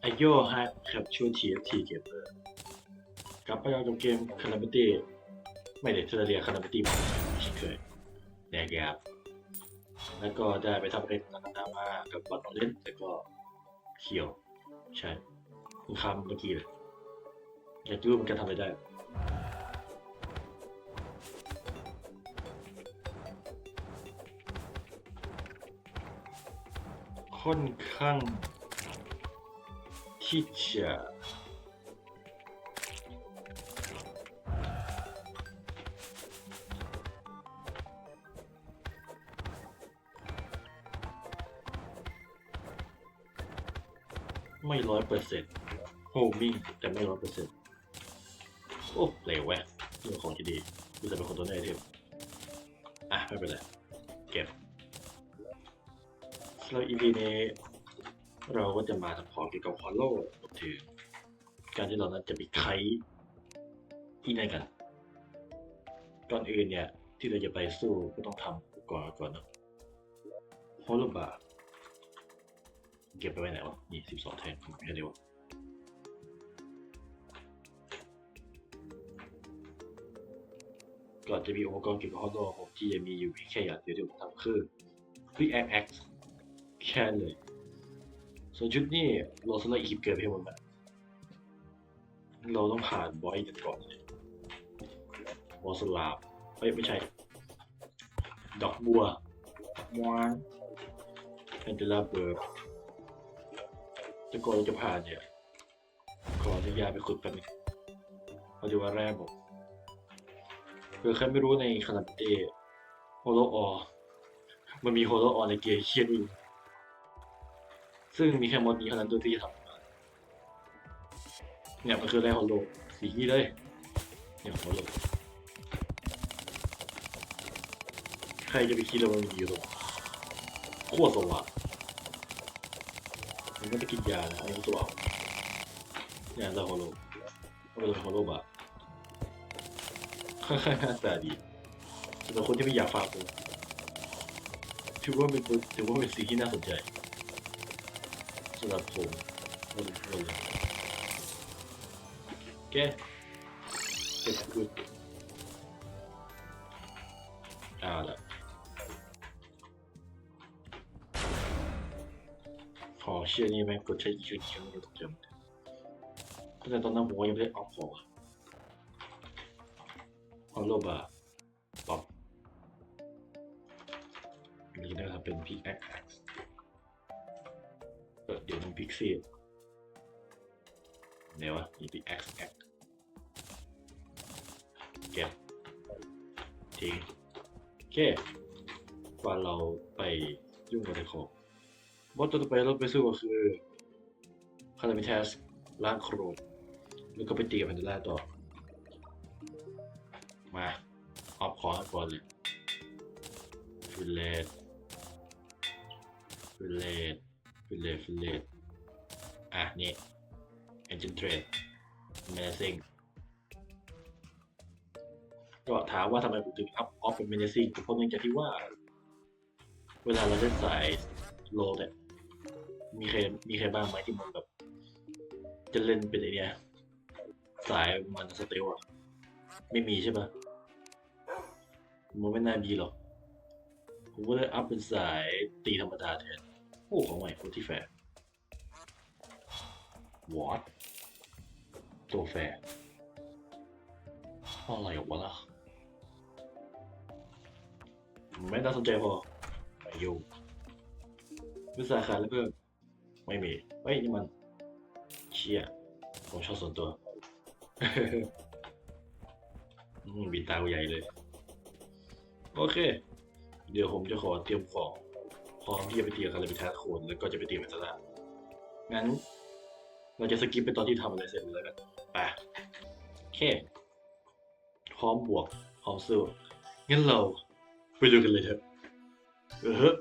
ไอโยฮะแคปชูทีทีเกมเมอร์กลับไปเอาเกมคาราบิตี้ไม่เด็ดเทเรียคาราบิตี้เช่นเคยแนกครับแล้วก็ได้ไปทำเล่นนานามากับบอลเล่นแล้วก็เขียว ใช่คุณคำเมื่อกี้เลยอยากรู้มันจะทำอะไรได้ค่อนข้าง ที่จะไม่ร้อยเปอร์เซ็นต์โฮมิ่งแต่ไม่ร้อยเปอร์เซ็นต์โอ้เร็วแวะเรื่องของที่ดีกูจะเป็นคนตัวไหนเทมอะ ไม่เป็นไร เก็บแล้วอีพีนี้ เราก็จะมาทำพอเกี่ยวกับฮอลโลถึงการที่เรานั้นจะมีไคที่ไหนกัน ก่อนอื่นเนี่ย ที่เราจะไปสู้ก็ต้องทำก่อนก่อนเนอะฮอลโลบาร์เก็บไปไว้ไหนวะ นี่สิบสองแท่งแค่เดียวก่อนจะมีอุปกรณ์เกี่ยวกับฮอลโลผมที่จะมีอยู่แค่อย่างเดียวที่ผมทำคือ Quick X แค่เลย ส่วนชุดนี้เราสไลด์อีกเกิดไปหมดแล้วเราต้องผ่านบอยกันก่อนเลยบอสลาบเอ้ยไม่ใช่ ดอกบัวมวานแอนเดล่าเบิร์บจะก่อนเราจะผ่านเนี่ยขออนุญาตไปขุดแป๊บนึงเขาจะว่าแร่บอกเผื่อใครไม่รู้ในคาราเต้โฮโลออ มันมีโฮโลออในเกมเคียนอีก ซึ่งมีแค่มดนี้เท่านั้นตัวที่ทำมาเนี่ยมันคือไรฮอลโลสีนี้เลยเนี่ยฮอลโลใครจะไปคิดเลยว่ามันมีอยู่ตรงโคตรสว่างมันไม่ได้กินยานะอันนี้ตัวเอาเนี่ยไรฮอลโลก็เป็นฮอลโลบะค่อนข้างหน้าตาดีสำหรับคนที่ไม่อยากฟังผมถือว่าเป็นถือว่าเป็นสิ่งที่น่าสนใจ สำหรับผมพอสมควรเลยโอเคเก็บกุดเอาละขอเชื่อนี่แม่งกดใช้ชื่อเขียวไม่ตกใจหมดตั้งแต่ตอนนั้นผมยังไม่ได้ออกของฮอลโลบาป๊อปนนี้นะครับเป็น pickaxe เอ อเดี๋ยวมันพิกซี่เดี๋ยวะมีพิกแอคแอคเก็บทิ้งโอเคก่อนเราไปยุ่งกับในของบอสตัวต่อไปเราไปสู้ก็คือคารามิเทสล้างโครนแล้วก็ไปตีกับแพนดล่าต่อ มาออฟของก่อนเลยฟิลเลตฟิลเลตฟิลเลตฟิลเลต อะ นี่ engine trade menacing ก็ถามว่าทำไมผมถึง up off เป็น menacing เพราะเนื่องจากที่ว่า เวลาเราเล่นสายโลเนี่ยมีใครมีใครบ้างไหมที่มันแบบ จะเล่นเป็นไอเนี้ยสายมันสเตลอะไม่มีใช่ปะมันไม่น่ามีหรอกผมก็เลยอัพเป็นสายตีธรรมดาแทน โอ้ของใหม่คตที่แฟร์ วอตตัวแฟร์อะไรวะล่ะไม่น่าสนใจพอไม่ยุ่วิสาขาแล้วเพิ่มไม่มีเฮ้ยนี่มันเชี่ยผมชอบส่วนตัวอืมบินตากูใหญ่เลย โอเค เดี๋ยวผมจะขอเตรียมของพร้อมที่จะไปตีกับคาราบิทาโคนแล้วก็จะไปตีกับตลาดงั้น เราจะสกิปไปตอนที่ทำอะไรเสร็จแล้วกันไปโอเค พร้อมบวก พร้อมสู้งั้นเราไปดูกันเลยเถอะเออ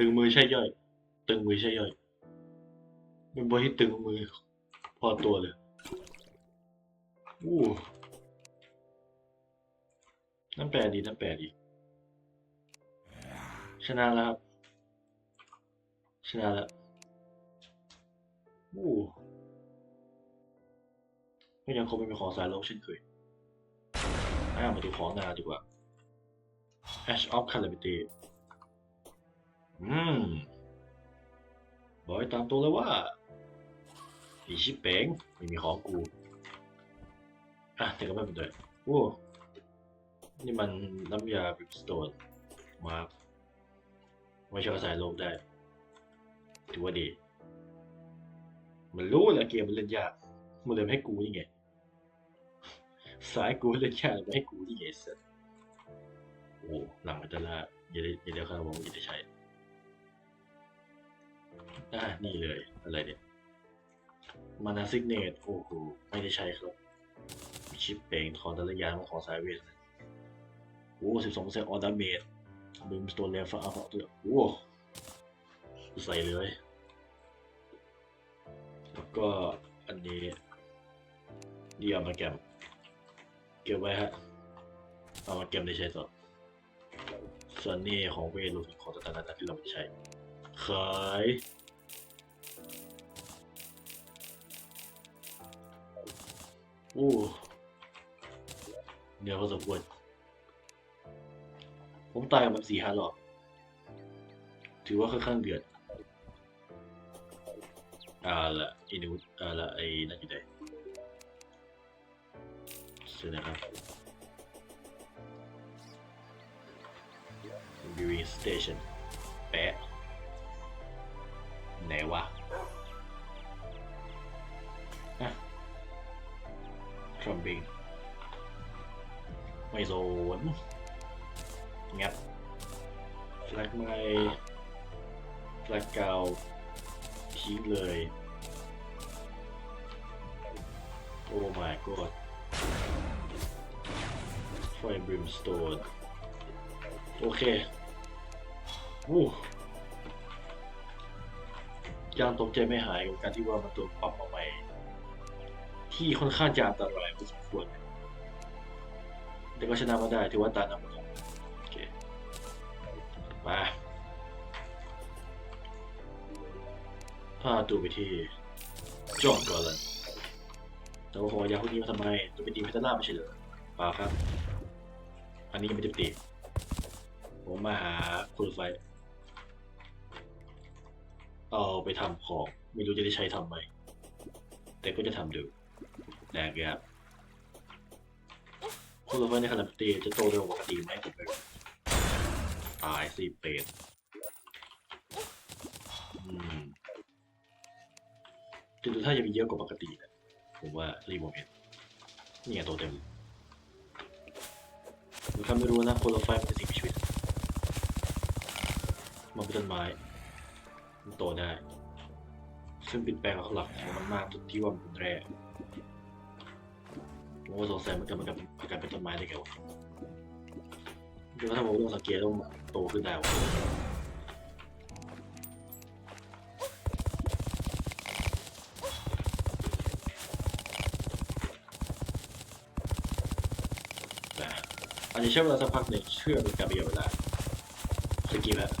ตึงมือใช่ย่อย ตึงมือใช่ย่อยเป็นบอที่ตึงมือ พอตัวเลยอู้นั่นแปลดีนั่นแปลดีชนะแล้วครับ ชนะแล้วอู้ก็ยังคงไม่มีของสายโลกเช่นเคยอ่ามาดูของนาดีกว่า Ash of Calamity อืมบอกให้ตามตัวเลยว่าอีชิปเป้งไม่มีของกู อะแต่ก็ไม่เป็นไรโอ้นี่มันน้ำยาบริกสโตนมาไม่ใช่ว่าใส่โลกได้ ถือว่าดี มันรู้แหละเกมมันเล่นยากมันเลยให้กูนี่ไงสายกูเล่นยากไม่ให้กูนี่ไงสัสโอ้หลังมันจะละอย่าได้อย่าได้ข้าวบอกว่าอย่าได้ใช้ อ่านี่เลย อะไรเนี่ยมานาซิกเนตโอ้โหไม่ได้ใช้ครับ ชิปเป่งถอนแต่ละอยางของสายเวทโอ้สิบสองเปอร์เซ็นต์ออดาเมจบึมสโตนเลฟ้าอัพด้วยโอ้ใส่เลย แล้วก็อันนี้เดียวมาแกมเก็บไว้ฮะ เอามาแกมได้ใช้ต่อ ส่วนนี้ของเวทรูของสถานะที่เราไม่ได้ใช้ขาย อ้เนื้อพอสมควร ผมตายกับมันสี่ห้ารอบ ถือว่าค่อนข้างเดือดอ่าละไอ้นูอ่าละไอ้นั่นอยู่ไหนเสร็จนะครับ viewing station แปะไหนวะ trumping ไม่โซนงัดแฟลกใหม่แฟลกเก่าทิ้งเลย โอ้ my god ไฟบริมสโตนโอเควู้ยังตกใจไม่หายกับการที่ว่ามันตัวปรับมาใหม่ ที่ค่อนข้างจะอันตรายพอสมควรแต่ก็ชนะมาได้ถือว่าตานำมาโอเคมาพาตัวไปที่จอห์นก่อนเลยแต่ว่าขอยาพวกนี้มาทำไมตัวเป็นทีพัฒนาไม่ใช่เหรอเปล่าครับ อันนี้ยังไม่ได้ตีผมมาหาคุณไฟเอาไปทำของ ไม่รู้จะได้ใช้ทำไหม แต่ก็จะทำดู แดกครับคุณรู้ไหมในขณะปกติจะโตเร็วกว่าปกติไหมผมเลยตายสิเป็ดอืมคือถ้าจะมีเยอะกว่าปกตินะผมว่ารีโมเห็นนี่ไงโตเต็มผมทำไม่รู้นะคนละไฟมันเป็นสิ่งมีชีวิต มันเป็นต้นไม้ มันโตได้ ซึ่งเป็นแปลงหลักของมันมากจุดที่ว่ามันเป็นแร่ ผมก็สงสัยมันเกิดมันกับมันกลายเป็นต้นไม้ได้ไงวะเดี๋ยวถ้าผมลองสังเกตว่ามันโตขึ้นได้วะนะอันนี้ใช้เวลาสักพักหนึ่งเชื่อเป็นการประหยัดเวลาสกิลแล้ว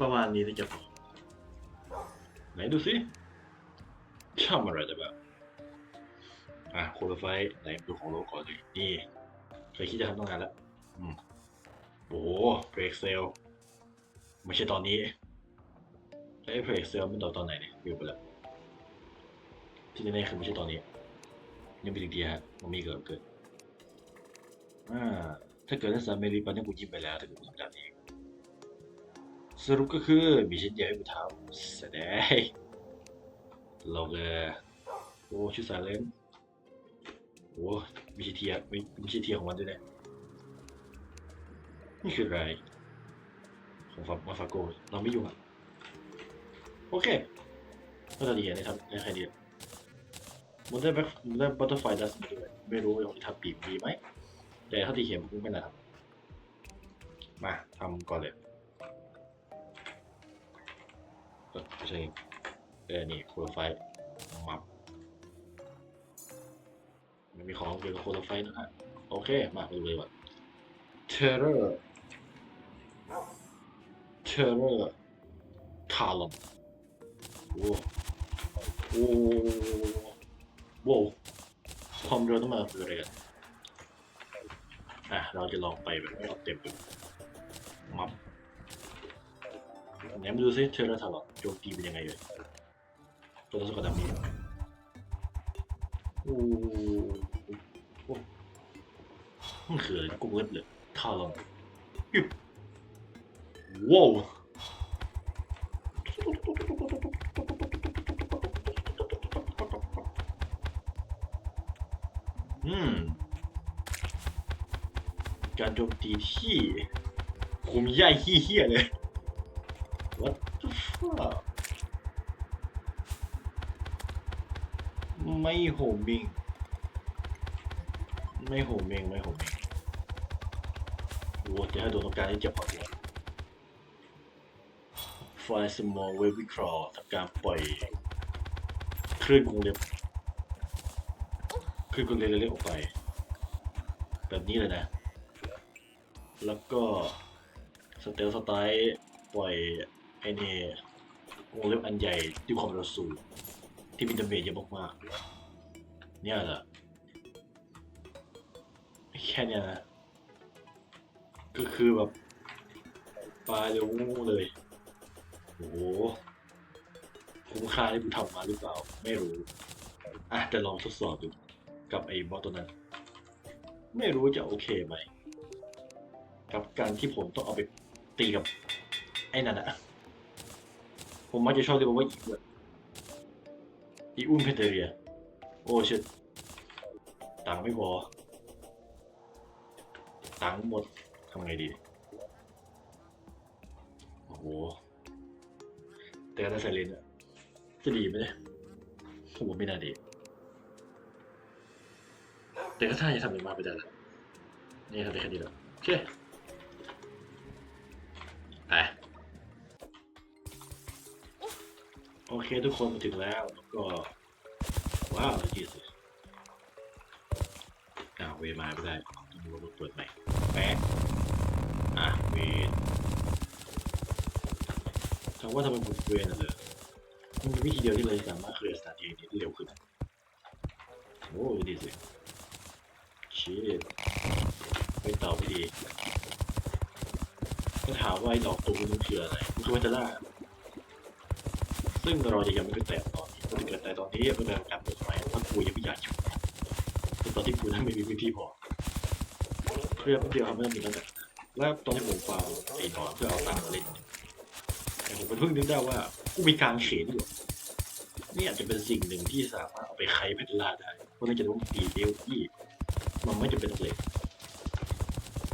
ประมาณนี้นะจ๊ะผมไหนดูสิชอบอะไรแต่ ไฟไหนดูของโลก่อนเลยนี่เคยคิดจะทำตั้งนานแล้วโอ้โหเพลกเซลไม่ใช่ตอนนี้แล้วไอ้เพลกเซลมันตอนตอนไหนเนี่ยวิวไปแล้วที่แน่ๆคือไม่ใช่ตอนนี้ยังเป็นอีกทีฮะมันมีเกิดเกิดอ่าถ้าเกิดนักศึกษาเมรีปันนี่กูยิ้มไปแล้วถ้าเกิดกูทำแบบนี้สรุปก็คือมีชิ้นเดียวให้กูทำแสดงเราเลยโอ้ชุดสายเลน โอ้มีชีเทียมีมีชีเทียของมันด้วยเนี่ยนี่คืออะไร ของฟามาฟาโกเราไม่ยุ่งอะ โอเคก็จะดีในทำในใครดีมันได้แบ็คมันได้บัตเตอร์ไฟดัสมาด้วยไม่รู้ว่าของที่ทำปีกดีไหม แต่ถ้าที่เขียนมันไม่น่าทำมาทำก่อนเลยเออไม่ใช่เออนี่โคโลไฟมับ มันมีของเกี่ยวกับโคโลไฟนะฮะโอเค มาดูเลยว่าเทเลอร์เทเลอร์คาร์ลอมโอ้โอ้โว้วความเร็วต้องมาคืออะไรกันอะ เราจะลองไปแบบไม่เอาเต็มดูมับไหนมาดูซิเทเลอร์ทาร์ลอมโจมตีเป็นยังไงเลยตัวสกัดดำนี้โอ้โห มันคืออะไรนกูเวิร์ดเลยทาลอมปิ๊บว้าวอืมการโจมตีที่คุมย่ายเฮี้ยเลย What the fuck ไม่โหมบิง ไม่โหมเมงไม่โหมเมง โอ้จะให้ดนตรงกลารที่เจ็บพอดี Fly small wavy crawl ทำการปล่อยคลื่นกรงเล็บคลื่นกรงเล็บเล็กๆออกไป แบบนี้เลยนะ แล้วก็สเตลสไตล์ปล่อยไอ้นี่วงเล็บอันใหญ่ด้วยความเร็วสูงที่มีดาเมจเยอะมากๆเนี่ยแหละแค่เนี้ยนะ ก็คือแบบปลาเร็วงูเลย โอ้โหคุ้มค่าที่กูทำมาหรือเปล่า ไม่รู้ อะจะลองทดสอบดู กับไอ้บอสตัวนั้น ไม่รู้จะโอเคไหม กับการที่ผมต้องเอาไปตีกับ ไอ้นั่นอะผมมักจะชอบเรียกว่าอีอ้วนอีอุ้มเพนเทเรีย โอ้ชิตตังค์ไม่พอ ตังค์หมด ทำไงดี โอ้โหแต่ถ้าใส่เลนอะจะดีไหมเนี่ยผมว่าไม่น่าดี แต่ก็ถ้าจะทำอย่างมาไปได้ละนี่ทำได้แค่นี้แล้วโอเคไปโอเคทุกคนมาถึงแล้วก็ว้าวยี่สิอ้าวเวมาไม่ได้ต้องดูว่าเปิดใหม่แป๊ อะเวรถามว่าทำไมผมเวน่ะเลยมันมีวิธีเดียวที่เราจะสามารถเคลียร์สถานที่นี้ได้เร็วขึ้นโอ้ยดีสิชีดไปต่อไม่ดีก็ถามว่าไอ้ดอกตูมันคืออะไรมันคือวัตล่าซึ่งเราจะยังไม่ได้แตะตอนนี้ถ้าเกิดแต่ตอนนี้เป็นการเปิดไฟถ้ากูยังไม่อยากอยู่ตอนที่กูนั้นไม่มีพื้นที่พอเพื่อแป๊บเดียวทำให้มันมีแล้วแต่ แล้วตอนที่ผมฟาร์มไอ้นอนเพื่อเอาตังค์มาเล่นแต่ผมก็เพิ่งนึกได้ว่ากูมีการเขนอยู่นี่อาจจะเป็นสิ่งหนึ่งที่สามารถเอาไปไขแพทลาได้เพราะนั่นจะต้องตีเอลอีมันไม่จำเป็นเล็ก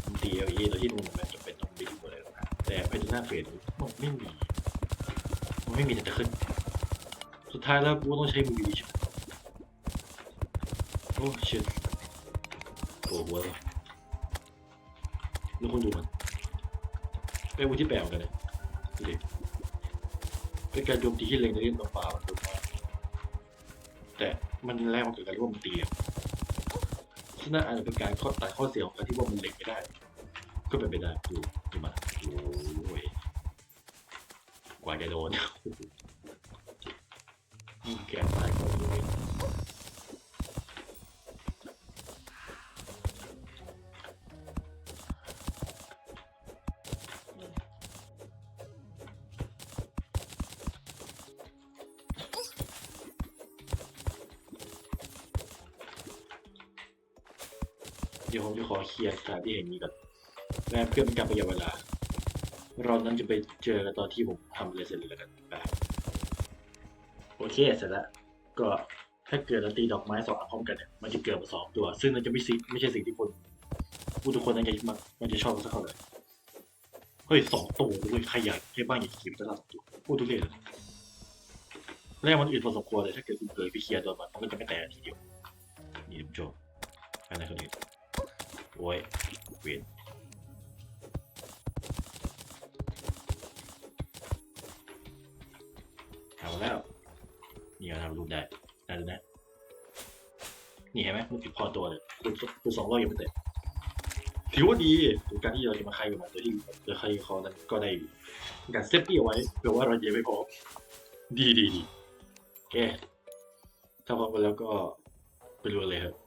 มันตีเอลอีโดยที่มันจำเป็นต้องบิ๊กอะไรหรอกนะแต่แพทลาเฟสมันไม่มีมันไม่มีแต่จะขึ้น สุดท้ายแล้วกูต้องใช้มือดีใช่ไหมโอ้ชิตโอ้โหหัวเลย แล้วคนดูมันเป็นวุธที่แปลกันเลยดูดิเป็นการโจมตีที่เล็งในเล่นตัวเปล่ามันดนน้อยแต่มันแรงมันเกิดการร่วมตีอะซึ่งนั่นอาจจะเป็นการข้อตัดข้อเสียของการที่ว่ามันเล็งไม่ได้ ก็เป็นไปได้ดูดูมาโอ้ยกว่าจะโดนแกตายก็ยิ่งเเคลียร์สถานที่แห่งนี้ก่อนและเพื่อเป็นการประหยัดเวลา เรานั้นจะไปเจอกันตอนที่ผมทำอะไรเสร็จแล้วกันไปโอเคเสร็จแล้วก็ถ้าเกิดเราตีดอกไม้สองอันพร้อมกันเนี่ยมันจะเกิดมาสองตัว ซึ่งมันจะไม่สิไม่ใช่สิ่งที่คนผู้ทุกคนนั้นจะมันมันจะชอบสักเท่าไหร่เฮ้ยสองตัวเลยใครอยากให้บ้างอยากขี่ไปตลาดตัวพูดทุเรศเลยแรกมันอื่นพอสมควรเลยถ้าเกิดคุณเผยไปเคลียร์โดนมันมันก็จะไม่แตกทีเดียวนี่ท่านผู้ชมอันนั้นคนอื่น โอ้ยเวนทำมาแล้วนี่เราทำรูปได้ได้เลยนะนี่เห็นไหมมันติดพอตัวเลยคุณคุณสองรอบยังไม่เตะถือว่าดีการที่เราจะมาใครกับมันโดยที่โดยใครคอนั้นก็ได้การเซฟตี้เอาไว้เผื่อว่าเราเย็ไม่พอดีดีดีโอเคถ้าพร้อมกันแล้วก็ไปรู้เลยครับ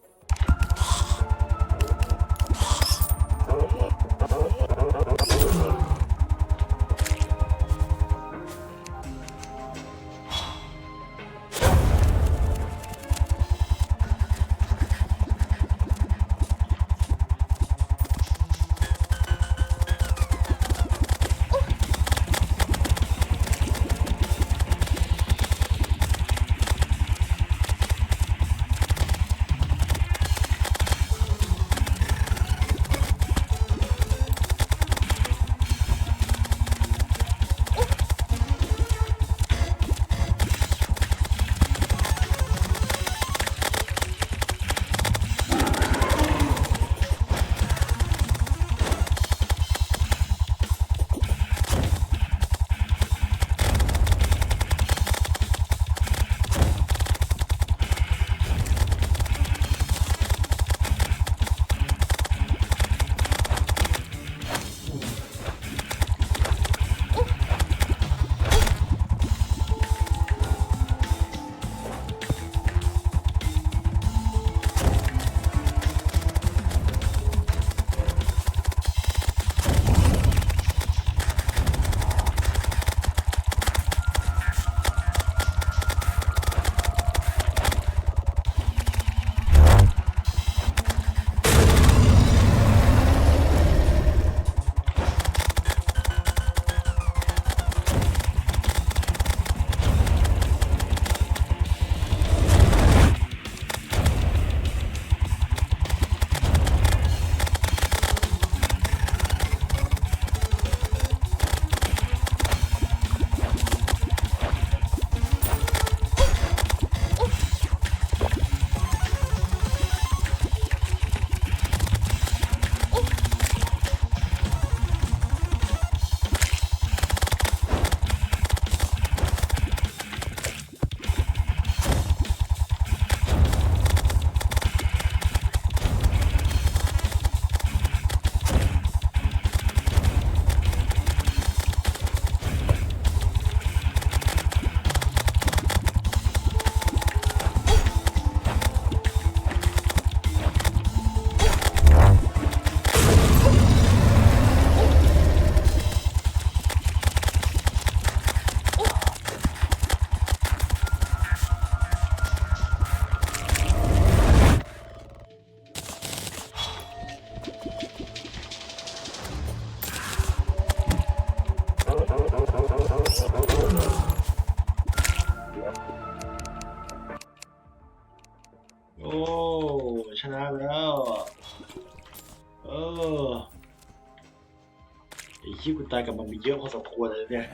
อ้ที่กูตายกับมันมีเยอะพอสมควรเลยเนี่ย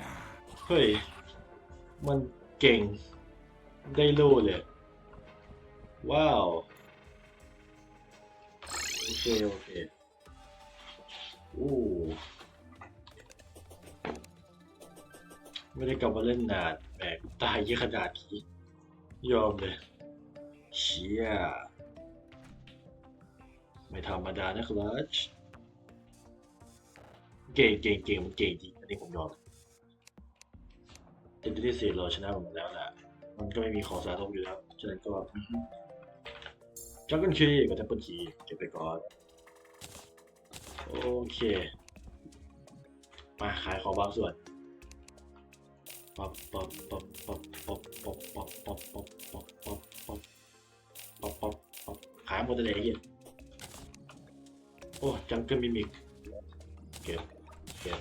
เฮ้ย มันเก่ง ได้โล่เลย ว้าว โอเค โอเค โอ้ไม่ได้กลับมาเล่นนานแหมกูตายเยอะขนาดนี้ยอมเลย เชี่ยไม่ธรรมดานะครัช เก่งเก่งเก่งมันเก่งจริงอันนี้ผมยอมเต็มที่สี่เราชนะผมแล้วแหละมันก็ไม่มีของสะสมอยู่แล้ว ฉะนั้นก็จักกันคีกับจักกันคีเก็บไปก่อน โอเค มาขายของบางส่วนป๊อปป๊อปป๊อปป๊อปป๊อปป๊อปป๊อปป๊อปป๊อปป๊อปป๊อปป๊อปป๊อปป๊อปป๊อปขายหมดเลยไอ้เหี้ยโอ้จังเกิลมิมิกเก็บ เก็บ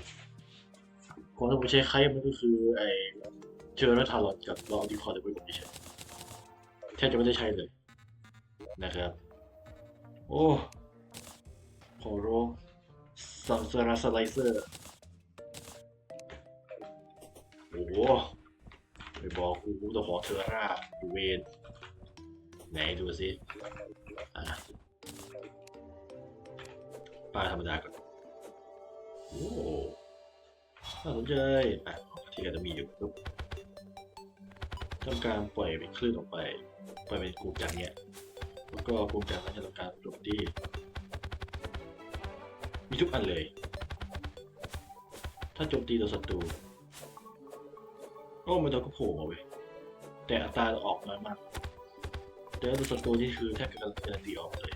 ของที่ผมใช้คล้ายมันก็คือไอ้เจอร์นัทารอนกับลองดีคอร์ดไว้ผมไม่ใช่แทบจะไม่ได้ใช้เลยนะครับ โอ้ขอร้องซัมเซอร์สไลเซอร์ โอ้โหไปบอกกูกูต้องขอเทอร่าอยู่เวนไหนดูสิ อะปลาธรรมดาก่อน โอ้น่าสนใจอะที่ก็จะมีอยู่ปุ๊บทำการปล่อยเป็นคลื่นออกไป ปล่อยเป็นกลุ่มจากเนี้ยแล้วก็กลุ่มจากนั้นจะทำการโจมตีมีทุกอันเลย ถ้าโจมตีต่อศัตรูโอ้มันจะก็โผล่มาเว้ยแต่อัตราออกน้อยมากแต่ตัวศัตรูนี่คือแทบจะการันตีออกเลย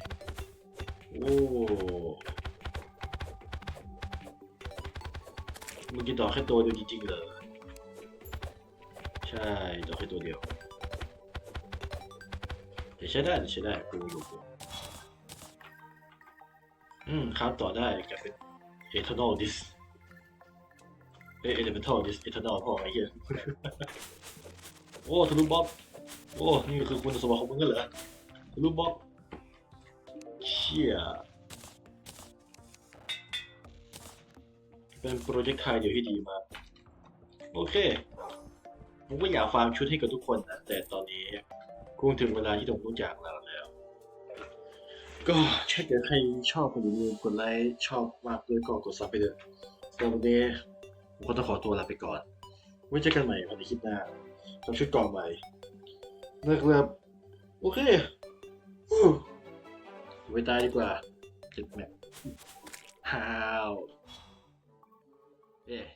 โอ้ มึงกินต่อแค่ตัวเดียวจริงๆเหรอ ใช่ต่อแค่ตัวเดียวแต่ใช้ได้แต่ใช้ได้กูดูกูอืมครับต่อได้กลายเป็น eternal dis เอ้ย elemental dis eternal พ่อไอ้เหี้ยโอ้ทะลุบล็อกโอ้ นี่คือคุณสมบัติของมึงกันเหรอทะลุบล็อกเชี่ย เป็นโปรเจกต์ไทยเดียวที่ดีมาก โอเค ผมก็อยากฟาร์มชุดให้กับทุกคนนะ แต่ตอนนี้คงถึงเวลาที่ต้องรู้จากเราแล้ว ก็ถ้าเกิดใครชอบก็อย่าลืมกดไลค์ชอบมากด้วยก็กดซับไปด้วยสำหรับวันนี้ผมก็ต้องขอตัวลาไปก่อน ไว้เจอกันใหม่วันในคลิปหน้ากับชุดก่อใหม่นะครับโอเคไว้ตายดีกว่าจ็บแมปฮาว เอ๊ะ